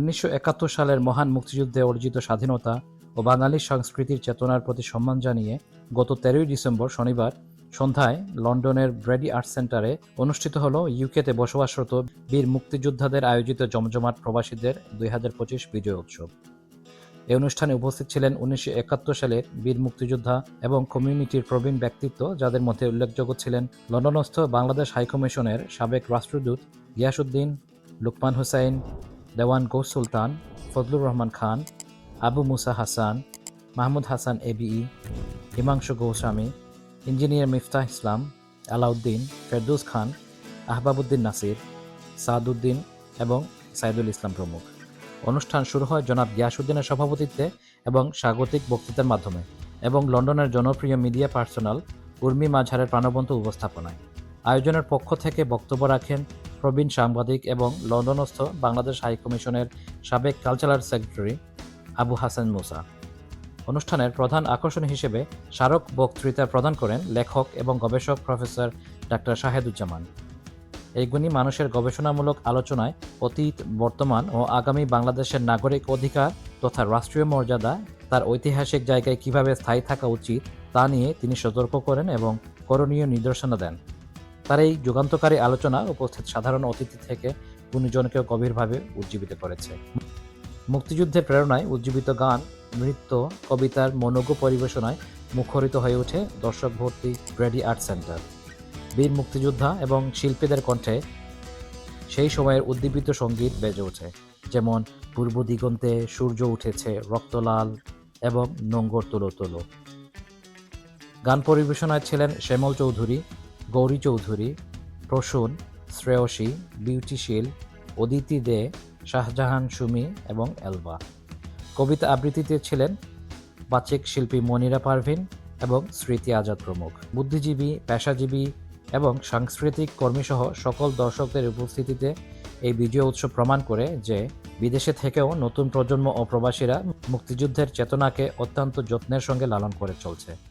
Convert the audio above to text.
উনিশশো একাত্তর সালের মহান মুক্তিযুদ্ধে অর্জিত স্বাধীনতা ও বাঙালি সংস্কৃতির চেতনার প্রতি সম্মান জানিয়ে গত তেরোই ডিসেম্বর শনিবার সন্ধ্যায় লন্ডনের ব্রেডি আর্ট সেন্টারে অনুষ্ঠিত হল ইউকেতে বসবাসরত বীর মুক্তিযোদ্ধাদের আয়োজিত জমজমাট প্রবাসীদের দুই হাজার পঁচিশ বিজয় উৎসব। এই অনুষ্ঠানে উপস্থিত ছিলেন উনিশশো একাত্তর সালের বীর মুক্তিযোদ্ধা এবং কমিউনিটির প্রবীণ ব্যক্তিত্ব যাদের মধ্যে উল্লেখযোগ্য ছিলেন লন্ডনস্থ বাংলাদেশ হাইকমিশনের সাবেক রাষ্ট্রদূত গিয়াসুদ্দিন লুকমান হুসাইন দেওয়ান গৌস সুলতান ফজলুর রহমান খান আবু মুসা হাসান মাহমুদ হাসান এবিই হিমাংশু গোস্বামী ইঞ্জিনিয়ার মিফতাহ ইসলাম আলাউদ্দিন ফেরদৌস খান আহবাবুদ্দিন নাসির সাদউদ্দিন এবং সাইদুল ইসলাম প্রমুখ অনুষ্ঠান শুরু হয় জনাব গিয়াসুদ্দিনের সভাপতিত্বে এবং স্বাগতিক বক্তৃতার মাধ্যমে এবং লন্ডনের জনপ্রিয় মিডিয়া পার্সোনাল উর্মি মাঝারের প্রাণবন্ত উপস্থাপনায়। আয়োজনের পক্ষ থেকে বক্তব্য রাখেন প্রবীণ সাংবাদিক এবং লন্ডনস্থ বাংলাদেশ হাইকমিশনের সাবেক কালচারাল সেক্রেটারি আবু হাসান মুসা। অনুষ্ঠানের প্রধান আকর্ষণ হিসেবে স্মারক বক্তৃতা প্রদান করেন লেখক এবং গবেষক প্রফেসর ডাক্তার শাহেদুজ্জামান। এই গুণী মানুষের গবেষণামূলক আলোচনায় অতীত, বর্তমান ও আগামী বাংলাদেশের নাগরিক অধিকার তথা রাষ্ট্রীয় মর্যাদা, তার ঐতিহাসিক জায়গায় কীভাবে স্থায়ী থাকা উচিত তা নিয়ে তিনি সতর্ক করেন এবং করণীয় নির্দেশনা দেন। তার এই যুগান্তকারী আলোচনা উপস্থিত সাধারণ অতিথি থেকে গুণীজনকেও গভীরভাবে উজ্জীবিত করেছে। মুক্তিযুদ্ধের প্রেরণায় উজ্জীবিত গান, নৃত্য, কবিতার মনোজ্ঞ পরিবেশনায় মুখরিত হয়ে ওঠে দর্শক ভর্তি ব্রেডি আর্ট সেন্টার। বীর মুক্তিযোদ্ধা এবং শিল্পীদের কণ্ঠে সেই সময়ের উদ্দীপিত সংগীত বেজে ওঠে, যেমন পূর্ব দিগন্তে সূর্য উঠেছে রক্তলাল এবং নোঙ্গর তুলো তুলো। গান পরিবেশনায় ছিলেন শ্যামল চৌধুরী গৌরী চৌধুরী, প্রসূন, শ্রেয়সী, বিউটি বিউটিশীল অদিতি দে, শাহজাহান সুমি এবং এলবা কবিতা আবৃত্তিতে ছিলেন বাচিক শিল্পী মনিরা পারভিন এবং স্মৃতি আজাদ প্রমুখ। বুদ্ধিজীবী, পেশাজীবী এবং সাংস্কৃতিক কর্মীসহ সকল দর্শকদের উপস্থিতিতে এই বিজয় উৎসব প্রমাণ করে যে বিদেশে থেকেও নতুন প্রজন্ম ও প্রবাসীরা মুক্তিযুদ্ধের চেতনাকে অত্যন্ত যত্নের সঙ্গে লালন করে চলছে।